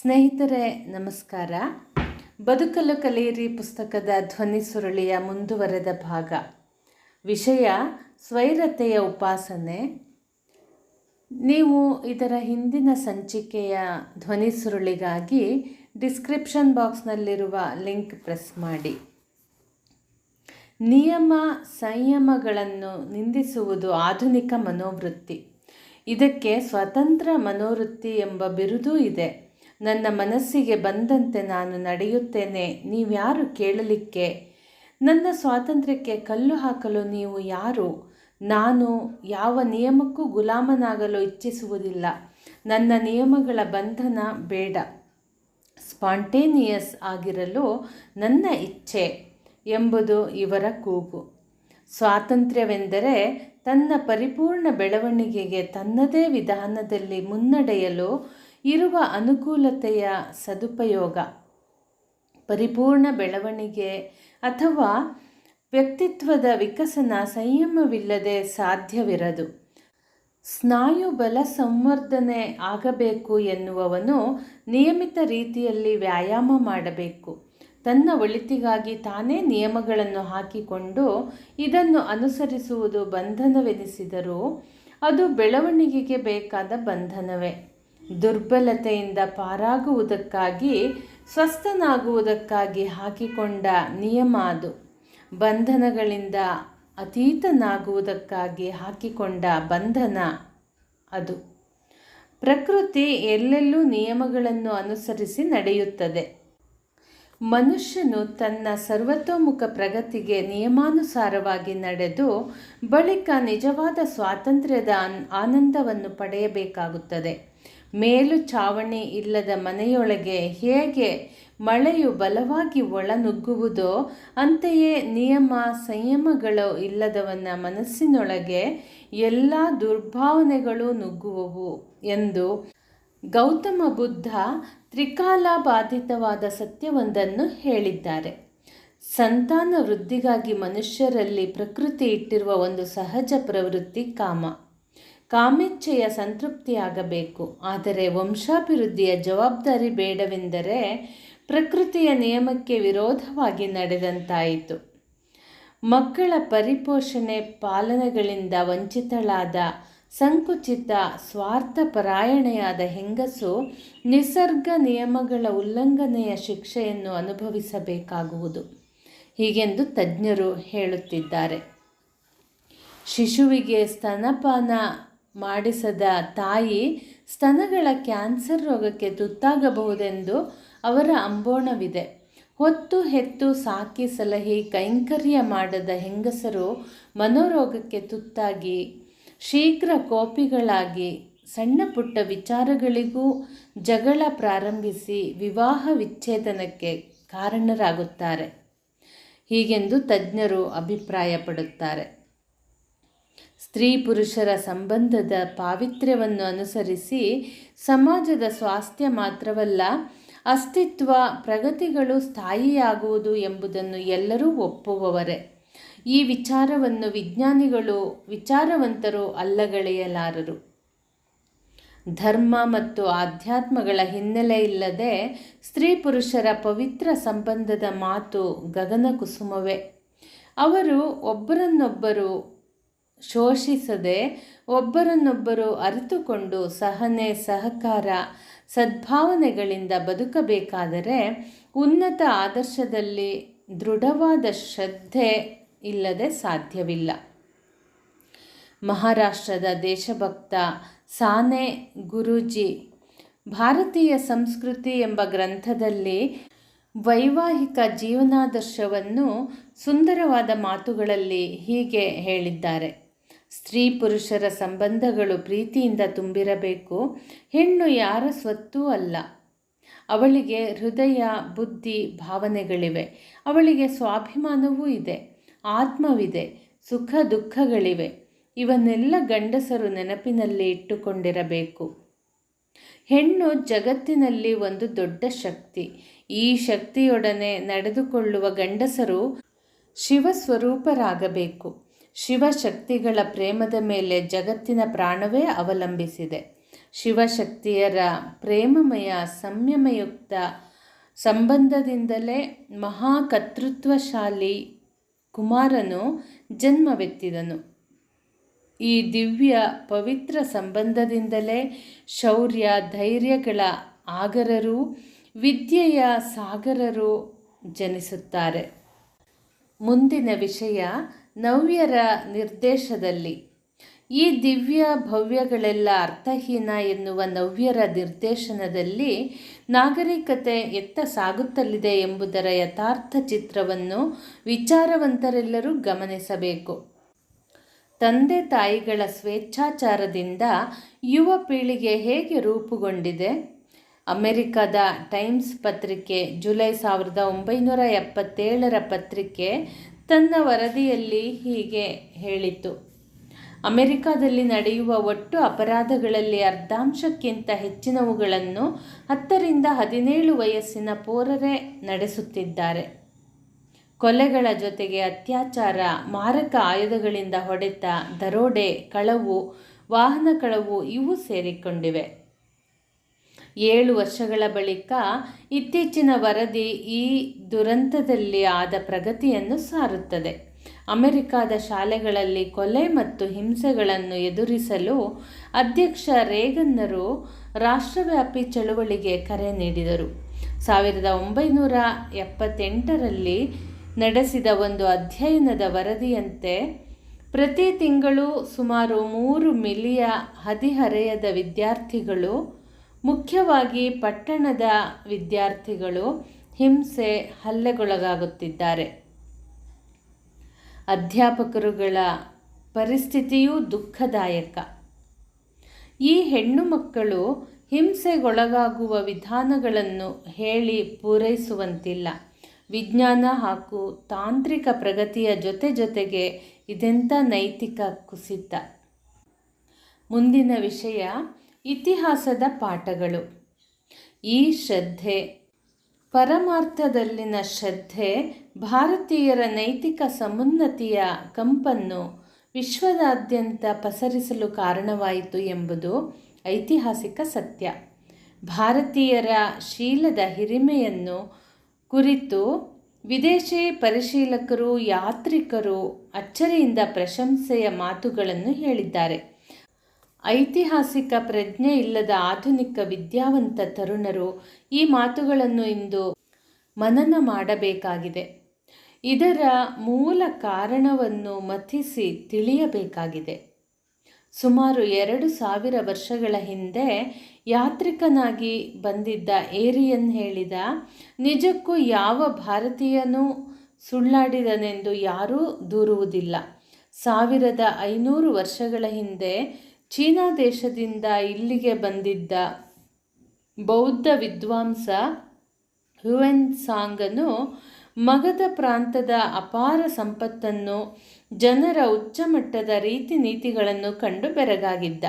ಸ್ನೇಹಿತರೆ, ನಮಸ್ಕಾರ. ಬದುಕಲು ಕಲಿಯಿರಿ ಪುಸ್ತಕದ ಧ್ವನಿ ಸುರುಳಿಯ ಮುಂದುವರೆದ ಭಾಗ. ವಿಷಯ ಸ್ವೈರತೆಯ ಉಪಾಸನೆ. ನೀವು ಇದರ ಹಿಂದಿನ ಸಂಚಿಕೆಯ ಧ್ವನಿ ಸುರುಳಿಗಾಗಿ ಡಿಸ್ಕ್ರಿಪ್ಷನ್ ಬಾಕ್ಸ್ನಲ್ಲಿರುವ ಲಿಂಕ್ ಪ್ರೆಸ್ ಮಾಡಿ. ನಿಯಮ, ಸಂಯಮಗಳನ್ನು ನಿಂದಿಸುವುದು ಆಧುನಿಕ ಮನೋವೃತ್ತಿ. ಇದಕ್ಕೆ ಸ್ವತಂತ್ರ ಮನೋವೃತ್ತಿ ಎಂಬ ಬಿರುದೂ ಇದೆ. ನನ್ನ ಮನಸ್ಸಿಗೆ ಬಂದಂತೆ ನಾನು ನಡೆಯುತ್ತೇನೆ. ನೀವ್ಯಾರು ಕೇಳಲಿಕ್ಕೆ? ನನ್ನ ಸ್ವಾತಂತ್ರ್ಯಕ್ಕೆ ಕಲ್ಲು ಹಾಕಲು ನೀವು ಯಾರು? ನಾನು ಯಾವ ನಿಯಮಕ್ಕೂ ಗುಲಾಮನಾಗಲು ಇಚ್ಛಿಸುವುದಿಲ್ಲ. ನನ್ನ ನಿಯಮಗಳ ಬಂಧನ ಬೇಡ. ಸ್ಪಾಂಟೇನಿಯಸ್ ಆಗಿರಲು ನನ್ನ ಇಚ್ಛೆ ಎಂಬುದು ಇವರ ಕೂಗು. ಸ್ವಾತಂತ್ರ್ಯವೆಂದರೆ ತನ್ನ ಪರಿಪೂರ್ಣ ಬೆಳವಣಿಗೆಗೆ ತನ್ನದೇ ವಿಧಾನದಲ್ಲಿ ಮುನ್ನಡೆಯಲು ಇರುವ ಅನುಕೂಲತೆಯ ಸದುಪಯೋಗ. ಪರಿಪೂರ್ಣ ಬೆಳವಣಿಗೆ ಅಥವಾ ವ್ಯಕ್ತಿತ್ವದ ವಿಕಸನ ಸಂಯಮವಿಲ್ಲದೆ ಸಾಧ್ಯವಿರದು. ಸ್ನಾಯು ಬಲ ಸಂವರ್ಧನೆ ಆಗಬೇಕು ಎನ್ನುವವನು ನಿಯಮಿತ ರೀತಿಯಲ್ಲಿ ವ್ಯಾಯಾಮ ಮಾಡಬೇಕು. ತನ್ನ ಒಳಿತಿಗಾಗಿ ತಾನೇ ನಿಯಮಗಳನ್ನು ಹಾಕಿಕೊಂಡು ಇದನ್ನು ಅನುಸರಿಸುವುದು ಬಂಧನವೆನಿಸಿದರೂ ಅದು ಬೆಳವಣಿಗೆಗೆ ಬೇಕಾದ ಬಂಧನವೇ. ದುರ್ಬಲತೆಯಿಂದ ಪಾರಾಗುವುದಕ್ಕಾಗಿ, ಸ್ವಸ್ಥನಾಗುವುದಕ್ಕಾಗಿ ಹಾಕಿಕೊಂಡ ನಿಯಮ ಅದು. ಬಂಧನಗಳಿಂದ ಅತೀತನಾಗುವುದಕ್ಕಾಗಿ ಹಾಕಿಕೊಂಡ ಬಂಧನ ಅದು. ಪ್ರಕೃತಿ ಎಲ್ಲೆಲ್ಲೂ ನಿಯಮಗಳನ್ನು ಅನುಸರಿಸಿ ನಡೆಯುತ್ತದೆ. ಮನುಷ್ಯನು ತನ್ನ ಸರ್ವತೋಮುಖ ಪ್ರಗತಿಗೆ ನಿಯಮಾನುಸಾರವಾಗಿ ನಡೆದು, ಬಳಿಕ ನಿಜವಾದ ಸ್ವಾತಂತ್ರ್ಯದ ಆನಂದವನ್ನು ಪಡೆಯಬೇಕಾಗುತ್ತದೆ. ಮೇಲು ಚಾವಣಿ ಇಲ್ಲದ ಮನೆಯೊಳಗೆ ಹೇಗೆ ಮಳೆಯು ಬಲವಾಗಿ ಒಳನುಗ್ಗುವುದೋ ಅಂತೆಯೇ ನಿಯಮ ಸಂಯಮಗಳು ಇಲ್ಲದವನ ಮನಸ್ಸಿನೊಳಗೆ ಎಲ್ಲ ದುರ್ಭಾವನೆಗಳು ನುಗ್ಗುವವು ಎಂದು ಗೌತಮ ಬುದ್ಧ ತ್ರಿಕಾಲ ಬಾಧಿತವಾದ ಸತ್ಯವೊಂದನ್ನು ಹೇಳಿದ್ದಾರೆ. ಸಂತಾನ ವೃದ್ಧಿಗಾಗಿ ಮನುಷ್ಯರಲ್ಲಿ ಪ್ರಕೃತಿ ಇಟ್ಟಿರುವ ಒಂದು ಸಹಜ ಪ್ರವೃತ್ತಿ ಕಾಮ. ಕಾಮೇಚ್ಛೆಯ ಸಂತೃಪ್ತಿಯಾಗಬೇಕು. ಆದರೆ ವಂಶಾಭಿವೃದ್ಧಿಯ ಜವಾಬ್ದಾರಿ ಬೇಡವೆಂದರೆ ಪ್ರಕೃತಿಯ ನಿಯಮಕ್ಕೆ ವಿರೋಧವಾಗಿ ನಡೆದಂತಾಯಿತು. ಮಕ್ಕಳ ಪರಿಪೋಷಣೆ, ಪಾಲನೆಗಳಿಂದ ವಂಚಿತಳಾದ, ಸಂಕುಚಿತ, ಸ್ವಾರ್ಥಪರಾಯಣೆಯಾದ ಹೆಂಗಸು ನಿಸರ್ಗ ನಿಯಮಗಳ ಉಲ್ಲಂಘನೆಯ ಶಿಕ್ಷೆಯನ್ನು ಅನುಭವಿಸಬೇಕಾಗುವುದು. ಹೀಗೆಂದು ತಜ್ಞರು ಹೇಳುತ್ತಿದ್ದಾರೆ. ಶಿಶುವಿಗೆ ಸ್ತನಪಾನ ಮಾಡಿಸದ ತಾಯಿ ಸ್ತನಗಳ ಕ್ಯಾನ್ಸರ್ ರೋಗಕ್ಕೆ ತುತ್ತಾಗಬಹುದೆಂದು ಅವರ ಅಂಬೋಣವಿದೆ. ಹೊತ್ತು ಹೆತ್ತು ಸಾಕಿ ಸಲಹಿ ಕೈಂಕರ್ಯ ಮಾಡದ ಹೆಂಗಸರು ಮನೋರೋಗಕ್ಕೆ ತುತ್ತಾಗಿ, ಶೀಘ್ರ ಕೋಪಿಗಳಾಗಿ ಸಣ್ಣ ಪುಟ್ಟ ವಿಚಾರಗಳಿಗೂ ಜಗಳ ಪ್ರಾರಂಭಿಸಿ ವಿವಾಹ ವಿಚ್ಛೇದನಕ್ಕೆ ಕಾರಣರಾಗುತ್ತಾರೆ. ಹೀಗೆಂದು ತಜ್ಞರು ಅಭಿಪ್ರಾಯಪಡುತ್ತಾರೆ. ಸ್ತ್ರೀ ಪುರುಷರ ಸಂಬಂಧದ ಪಾವಿತ್ರ್ಯವನ್ನು ಅನುಸರಿಸಿ ಸಮಾಜದ ಸ್ವಾಸ್ಥ್ಯ ಮಾತ್ರವಲ್ಲ, ಅಸ್ತಿತ್ವ, ಪ್ರಗತಿಗಳು ಸ್ಥಾಯಿಯಾಗುವುದು ಎಂಬುದನ್ನು ಎಲ್ಲರೂ ಒಪ್ಪುವವರೇ. ಈ ವಿಚಾರವನ್ನು ವಿಜ್ಞಾನಿಗಳು ವಿಚಾರವಂತರು ಅಲ್ಲಗಳೆಯಲಾರರು. ಧರ್ಮ ಮತ್ತು ಆಧ್ಯಾತ್ಮಗಳ ಹಿನ್ನೆಲೆ ಇಲ್ಲದೆ ಸ್ತ್ರೀ ಪುರುಷರ ಪವಿತ್ರ ಸಂಬಂಧದ ಮಾತು ಗಗನ ಕುಸುಮವೇ ಅವರು ಒಬ್ಬರನ್ನೊಬ್ಬರು ಶೋಷಿಸದೆ ಒಬ್ಬರನ್ನೊಬ್ಬರು ಅರಿತುಕೊಂಡು ಸಹನೆ, ಸಹಕಾರ, ಸದ್ಭಾವನೆಗಳಿಂದ ಬದುಕಬೇಕಾದರೆ ಉನ್ನತ ಆದರ್ಶದಲ್ಲಿ ದೃಢವಾದ ಶ್ರದ್ಧೆ ಇಲ್ಲದೆ ಸಾಧ್ಯವಿಲ್ಲ. ಮಹಾರಾಷ್ಟ್ರದ ದೇಶಭಕ್ತ ಸಾನೆ ಗುರೂಜಿ ಭಾರತೀಯ ಸಂಸ್ಕೃತಿ ಎಂಬ ಗ್ರಂಥದಲ್ಲಿ ವೈವಾಹಿಕ ಜೀವನಾದರ್ಶವನ್ನು ಸುಂದರವಾದ ಮಾತುಗಳಲ್ಲಿ ಹೀಗೆ ಹೇಳಿದ್ದಾರೆ. ಸ್ತ್ರೀ ಪುರುಷರ ಸಂಬಂಧಗಳು ಪ್ರೀತಿಯಿಂದ ತುಂಬಿರಬೇಕು. ಹೆಣ್ಣು ಯಾರ ಸ್ವತ್ತೂ ಅಲ್ಲ. ಅವಳಿಗೆ ಹೃದಯ, ಬುದ್ಧಿ, ಭಾವನೆಗಳಿವೆ. ಅವಳಿಗೆ ಸ್ವಾಭಿಮಾನವೂ ಇದೆ. ಆತ್ಮವಿದೆ. ಸುಖ, ದುಃಖಗಳಿವೆ. ಇವನ್ನೆಲ್ಲ ಗಂಡಸರು ನೆನಪಿನಲ್ಲಿ ಇಟ್ಟುಕೊಂಡಿರಬೇಕು. ಹೆಣ್ಣು ಜಗತ್ತಿನಲ್ಲಿ ಒಂದು ದೊಡ್ಡ ಶಕ್ತಿ. ಈ ಶಕ್ತಿಯೊಡನೆ ನಡೆದುಕೊಳ್ಳುವ ಗಂಡಸರು ಶಿವಸ್ವರೂಪರಾಗಬೇಕು. ಶಿವಶಕ್ತಿಗಳ ಪ್ರೇಮದ ಮೇಲೆ ಜಗತ್ತಿನ ಪ್ರಾಣವೇ ಅವಲಂಬಿಸಿದೆ. ಶಿವಶಕ್ತಿಯರ ಪ್ರೇಮಮಯ, ಸಂಯಮಯುಕ್ತ ಸಂಬಂಧದಿಂದಲೇ ಮಹಾಕರ್ತೃತ್ವಶಾಲಿ ಕುಮಾರನು ಜನ್ಮವೆತ್ತಿದನು. ಈ ದಿವ್ಯ ಪವಿತ್ರ ಸಂಬಂಧದಿಂದಲೇ ಶೌರ್ಯ, ಧೈರ್ಯಗಳ ಆಗರರು, ವಿದ್ಯೆಯ ಸಾಗರರು ಜನಿಸುತ್ತಾರೆ. ಮುಂದಿನ ವಿಷಯ ನವ್ಯರ ನಿರ್ದೇಶದಲ್ಲಿ. ಈ ದಿವ್ಯ ಭವ್ಯಗಳೆಲ್ಲ ಅರ್ಥಹೀನ ಎನ್ನುವ ನವ್ಯರ ನಿರ್ದೇಶನದಲ್ಲಿ ನಾಗರಿಕತೆ ಎತ್ತ ಸಾಗುತ್ತಲಿದೆ ಎಂಬುದರ ಯಥಾರ್ಥ ಚಿತ್ರವನ್ನು ವಿಚಾರವಂತರೆಲ್ಲರೂ ಗಮನಿಸಬೇಕು. ತಂದೆ ತಾಯಿಗಳ ಸ್ವೇಚ್ಛಾಚಾರದಿಂದ ಯುವ ಪೀಳಿಗೆ ಹೇಗೆ ರೂಪುಗೊಂಡಿದೆ? ಅಮೆರಿಕದ ಟೈಮ್ಸ್ ಪತ್ರಿಕೆ ಜುಲೈ ಸಾವಿರದ ಒಂಬೈನೂರ ಎಪ್ಪತ್ತೇಳರ ಪತ್ರಿಕೆ ತನ್ನ ವರದಿಯಲ್ಲಿ ಹೀಗೆ ಹೇಳಿತು ಅಮೆರಿಕಾದಲ್ಲಿ ನಡೆಯುವ ಒಟ್ಟು ಅಪರಾಧಗಳಲ್ಲಿ ಅರ್ಧಾಂಶಕ್ಕಿಂತ ಹೆಚ್ಚಿನವುಗಳನ್ನು ಹತ್ತರಿಂದ ಹದಿನೇಳು ವಯಸ್ಸಿನ ಪೋರರೇ ನಡೆಸುತ್ತಿದ್ದಾರೆ. ಕೊಲೆಗಳ ಜೊತೆಗೆ ಅತ್ಯಾಚಾರ, ಮಾರಕ ಆಯುಧಗಳಿಂದ ಹೊಡೆತ, ದರೋಡೆ, ಕಳವು, ವಾಹನ ಕಳವು ಇವು ಸೇರಿಕೊಂಡಿವೆ. ಏಳು ವರ್ಷಗಳ ಬಳಿಕ ಇತ್ತೀಚಿನ ವರದಿ ಈ ದುರಂತದಲ್ಲಿ ಆದ ಪ್ರಗತಿಯನ್ನು ಸಾರುತ್ತದೆ. ಅಮೆರಿಕಾದ ಶಾಲೆಗಳಲ್ಲಿ ಕೊಲೆ ಮತ್ತು ಹಿಂಸೆಗಳನ್ನು ಎದುರಿಸಲು ಅಧ್ಯಕ್ಷ ರೇಗನ್ನರು ರಾಷ್ಟ್ರವ್ಯಾಪಿ ಚಳುವಳಿಗೆ ಕರೆ ನೀಡಿದರು. ಸಾವಿರದ ಒಂಬೈನೂರ ಎಪ್ಪತ್ತೆಂಟರಲ್ಲಿ ನಡೆಸಿದ ಒಂದು ಅಧ್ಯಯನದ ವರದಿಯಂತೆ, ಪ್ರತಿ ತಿಂಗಳು ಸುಮಾರು ಮೂರು ಮಿಲಿಯ ಹದಿಹರೆಯದ ವಿದ್ಯಾರ್ಥಿಗಳು ಮುಖ್ಯವಾಗಿ ಪಟ್ಟಣದ ವಿದ್ಯಾರ್ಥಿಗಳು ಹಿಂಸೆ ಹಲ್ಲೆಗೊಳಗಾಗುತ್ತಿದ್ದಾರೆ. ಅಧ್ಯಾಪಕರುಗಳ ಪರಿಸ್ಥಿತಿಯೂ ದುಃಖದಾಯಕ. ಈ ಹೆಣ್ಣು ಮಕ್ಕಳು ಹಿಂಸೆಗೊಳಗಾಗುವ ವಿಧಾನಗಳನ್ನು ಹೇಳಿ ಪೂರೈಸುವಂತಿಲ್ಲ. ವಿಜ್ಞಾನ ಹಾಗೂ ತಾಂತ್ರಿಕ ಪ್ರಗತಿಯ ಜೊತೆ ಜೊತೆಗೆ ಇದೆಂಥ ನೈತಿಕ ಕುಸಿತ. ಮುಂದಿನ ವಿಷಯ ಇತಿಹಾಸದ ಪಾಠಗಳು. ಈ ಶ್ರದ್ಧೆ, ಪರಮಾರ್ಥದಲ್ಲಿನ ಶ್ರದ್ಧೆ, ಭಾರತೀಯರ ನೈತಿಕ ಸಮುನ್ನತಿಯ ಕಂಪನ್ನು ವಿಶ್ವದಾದ್ಯಂತ ಪಸರಿಸಲು ಕಾರಣವಾಯಿತು ಎಂಬುದು ಐತಿಹಾಸಿಕ ಸತ್ಯ. ಭಾರತೀಯರ ಶೀಲದ ಹಿರಿಮೆಯನ್ನು ಕುರಿತು ವಿದೇಶಿ ಪರಿಶೀಲಕರು, ಯಾತ್ರಿಕರು ಅಚ್ಚರಿಯಿಂದ ಪ್ರಶಂಸೆಯ ಮಾತುಗಳನ್ನು ಹೇಳಿದ್ದಾರೆ. ಐತಿಹಾಸಿಕ ಪ್ರಜ್ಞೆ ಇಲ್ಲದ ಆಧುನಿಕ ವಿದ್ಯಾವಂತ ತರುಣರು ಈ ಮಾತುಗಳನ್ನು ಇಂದು ಮನನ ಮಾಡಬೇಕಾಗಿದೆ. ಇದರ ಮೂಲ ಕಾರಣವನ್ನು ಮಥಿಸಿ ತಿಳಿಯಬೇಕಾಗಿದೆ. ಸುಮಾರು ಎರಡು ಸಾವಿರ ವರ್ಷಗಳ ಹಿಂದೆ ಯಾತ್ರಿಕನಾಗಿ ಬಂದಿದ್ದ ಏರಿಯನ್ ಹೇಳಿದ, ನಿಜಕ್ಕೂ ಯಾವ ಭಾರತೀಯನೂ ಸುಳ್ಳಾಡಿದನೆಂದು ಯಾರೂ ದೂರುವುದಿಲ್ಲ. ಸಾವಿರದ ಐನೂರು ವರ್ಷಗಳ ಹಿಂದೆ ಚೀನಾ ದೇಶದಿಂದ ಇಲ್ಲಿಗೆ ಬಂದಿದ್ದ ಬೌದ್ಧ ವಿದ್ವಾಂಸ ಹ್ಯುವೆನ್ ಸಾಂಗನು ಮಗಧ ಪ್ರಾಂತದ ಅಪಾರ ಸಂಪತ್ತನ್ನು ಜನರ ಉಚ್ಚಮಟ್ಟದ ರೀತಿ ನೀತಿಗಳನ್ನು ಕಂಡು ಬೆರಗಾಗಿದ್ದ.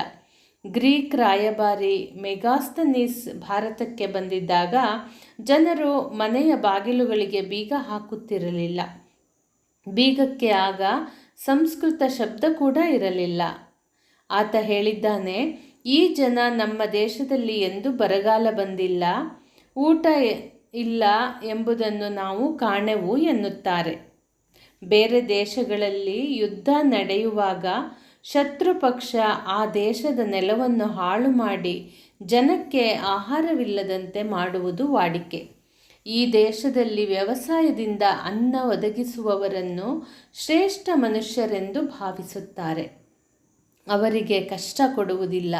ಗ್ರೀಕ್ ರಾಯಭಾರಿ ಮೆಗಾಸ್ತನೀಸ್ ಭಾರತಕ್ಕೆ ಬಂದಿದ್ದಾಗ ಜನರು ಮನೆಯ ಬಾಗಿಲುಗಳಿಗೆ ಬೀಗ ಹಾಕುತ್ತಿರಲಿಲ್ಲ. ಬೀಗಕ್ಕೆ ಆಗ ಸಂಸ್ಕೃತ ಶಬ್ದ ಕೂಡ ಇರಲಿಲ್ಲ. ಆತ ಹೇಳಿದ್ದಾನೆ, ಈ ಜನ ನಮ್ಮ ದೇಶದಲ್ಲಿ ಎಂದು ಬರಗಾಲ ಬಂದಿಲ್ಲ, ಊಟ ಇಲ್ಲ ಎಂಬುದನ್ನು ನಾವು ಕಾಣೆವು ಎನ್ನುತ್ತಾರೆ. ಬೇರೆ ದೇಶಗಳಲ್ಲಿ ಯುದ್ಧ ನಡೆಯುವಾಗ ಶತ್ರು ಪಕ್ಷ ಆ ದೇಶದ ನೆಲವನ್ನು ಹಾಳು ಮಾಡಿ ಜನಕ್ಕೆ ಆಹಾರವಿಲ್ಲದಂತೆ ಮಾಡುವುದು ವಾಡಿಕೆ. ಈ ದೇಶದಲ್ಲಿ ವ್ಯವಸಾಯದಿಂದ ಅನ್ನ ಒದಗಿಸುವವರನ್ನು ಶ್ರೇಷ್ಠ ಮನುಷ್ಯರೆಂದು ಭಾವಿಸುತ್ತಾರೆ. ಅವರಿಗೆ ಕಷ್ಟ ಕೊಡುವುದಿಲ್ಲ.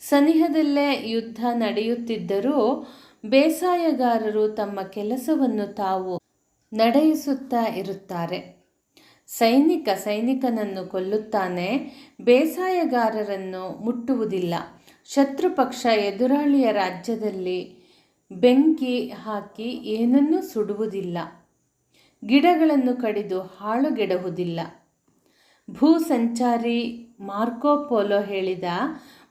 ಸನಿಹದಲ್ಲೇ ಯುದ್ಧ ನಡೆಯುತ್ತಿದ್ದರೂ ಬೇಸಾಯಗಾರರು ತಮ್ಮ ಕೆಲಸವನ್ನು ತಾವು ನಡೆಯಿಸುತ್ತಾ ಇರುತ್ತಾರೆ. ಸೈನಿಕ ಸೈನಿಕನನ್ನು ಕೊಲ್ಲುತ್ತಾನೆ, ಬೇಸಾಯಗಾರರನ್ನು ಮುಟ್ಟುವುದಿಲ್ಲ. ಶತ್ರುಪಕ್ಷ ಎದುರಾಳಿಯ ರಾಜ್ಯದಲ್ಲಿ ಬೆಂಕಿ ಹಾಕಿ ಏನನ್ನೂ ಸುಡುವುದಿಲ್ಲ. ಗಿಡಗಳನ್ನು ಕಡಿದು ಹಾಳುಗೆಡುವುದಿಲ್ಲ ಭೂ ಸಂಚಾರಿ ಮಾರ್ಕೋ ಪೋಲೋ ಹೇಳಿದ,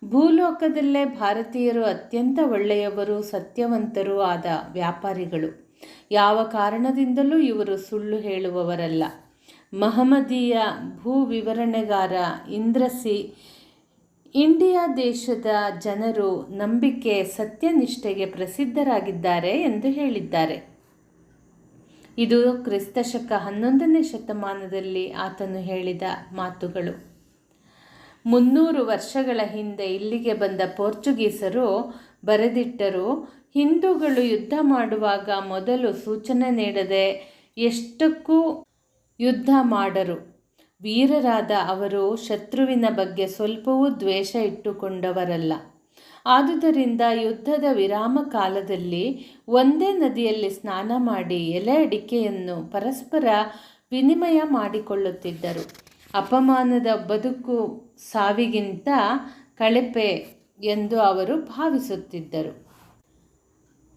ಭೂಲೋಕದಲ್ಲೇ ಭಾರತೀಯರು ಅತ್ಯಂತ ಒಳ್ಳೆಯವರು, ಸತ್ಯವಂತರೂ ಆದ ವ್ಯಾಪಾರಿಗಳು. ಯಾವ ಕಾರಣದಿಂದಲೂ ಇವರು ಸುಳ್ಳು ಹೇಳುವವರಲ್ಲ. ಮಹಮದೀಯ ಭೂ ವಿವರಣೆಗಾರ ಇಂದ್ರಸಿ, ಇಂಡಿಯಾ ದೇಶದ ಜನರು ನಂಬಿಕೆ, ಸತ್ಯನಿಷ್ಠೆಗೆ ಪ್ರಸಿದ್ಧರಾಗಿದ್ದಾರೆ ಎಂದು ಹೇಳಿದ್ದಾರೆ. ಇದು ಕ್ರಿಸ್ತಶಕ ಹನ್ನೊಂದನೇ ಶತಮಾನದಲ್ಲಿ ಆತನು ಹೇಳಿದ ಮಾತುಗಳು. ಮುನ್ನೂರು ವರ್ಷಗಳ ಹಿಂದೆ ಇಲ್ಲಿಗೆ ಬಂದ ಪೋರ್ಚುಗೀಸರು ಬರೆದಿಟ್ಟರು, ಹಿಂದೂಗಳು ಯುದ್ಧ ಮಾಡುವಾಗ ಮೊದಲು ಸೂಚನೆ ನೀಡದೆ ಎಷ್ಟಕ್ಕೂ ಯುದ್ಧ ಮಾಡರು. ವೀರರಾದ ಅವರು ಶತ್ರುವಿನ ಬಗ್ಗೆ ಸ್ವಲ್ಪವೂ ದ್ವೇಷ ಇಟ್ಟುಕೊಂಡವರಲ್ಲ. ಆದುದರಿಂದ ಯುದ್ಧದ ವಿರಾಮ ಕಾಲದಲ್ಲಿ ಒಂದೇ ನದಿಯಲ್ಲಿ ಸ್ನಾನ ಮಾಡಿ ಎಲೆ ಅಡಿಕೆಯನ್ನು ಪರಸ್ಪರ ವಿನಿಮಯ ಮಾಡಿಕೊಳ್ಳುತ್ತಿದ್ದರು. ಅಪಮಾನದ ಬದುಕು ಸಾವಿಗಿಂತ ಕಳಪೆ ಎಂದು ಅವರು ಭಾವಿಸುತ್ತಿದ್ದರು.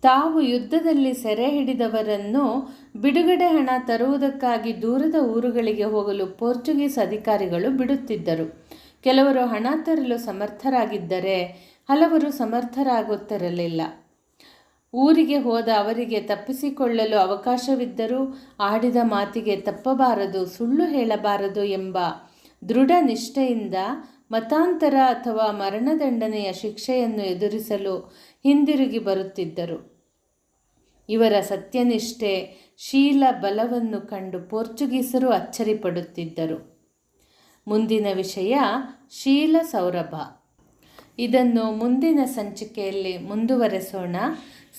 ತಾವು ಯುದ್ಧದಲ್ಲಿ ಸೆರೆ ಹಿಡಿದವರನ್ನು ಬಿಡುಗಡೆ ಹಣ ತರುವುದಕ್ಕಾಗಿ ದೂರದ ಊರುಗಳಿಗೆ ಹೋಗಲು ಪೋರ್ಚುಗೀಸ್ ಅಧಿಕಾರಿಗಳು ಬಿಡುತ್ತಿದ್ದರು. ಕೆಲವರು ಹಣ ತರಲು ಸಮರ್ಥರಾಗಿದ್ದರೆ, ಹಲವರು ಸಮರ್ಥರಾಗುತ್ತಿರಲಿಲ್ಲ. ಊರಿಗೆ ಹೋದ ಅವರಿಗೆ ತಪ್ಪಿಸಿಕೊಳ್ಳಲು ಅವಕಾಶವಿದ್ದರೂ ಆಡಿದ ಮಾತಿಗೆ ತಪ್ಪಬಾರದು, ಸುಳ್ಳು ಹೇಳಬಾರದು ಎಂಬ ದೃಢ ನಿಷ್ಠೆಯಿಂದ ಮತಾಂತರ ಅಥವಾ ಮರಣದಂಡನೆಯ ಶಿಕ್ಷೆಯನ್ನು ಎದುರಿಸಲು ಹಿಂದಿರುಗಿ ಬರುತ್ತಿದ್ದರು. ಇವರ ಸತ್ಯನಿಷ್ಠೆ, ಶೀಲ ಬಲವನ್ನು ಕಂಡು ಪೋರ್ಚುಗೀಸರು ಅಚ್ಚರಿಪಡುತ್ತಿದ್ದರು. ಮುಂದಿನ ವಿಷಯ ಶೀಲ ಸೌರಭ. ಇದನ್ನು ಮುಂದಿನ ಸಂಚಿಕೆಯಲ್ಲಿ ಮುಂದುವರೆಸೋಣ.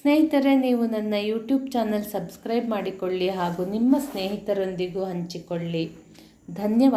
ಸ್ನೇಹಿತರೆ, ನೀವು ನನ್ನ ಯೂಟ್ಯೂಬ್ ಚಾನಲ್ ಸಬ್ಸ್ಕ್ರೈಬ್ ಮಾಡಿಕೊಳ್ಳಿ ಹಾಗೂ ನಿಮ್ಮ ಸ್ನೇಹಿತರೊಂದಿಗೂ ಹಂಚಿಕೊಳ್ಳಿ. ಧನ್ಯವಾದ.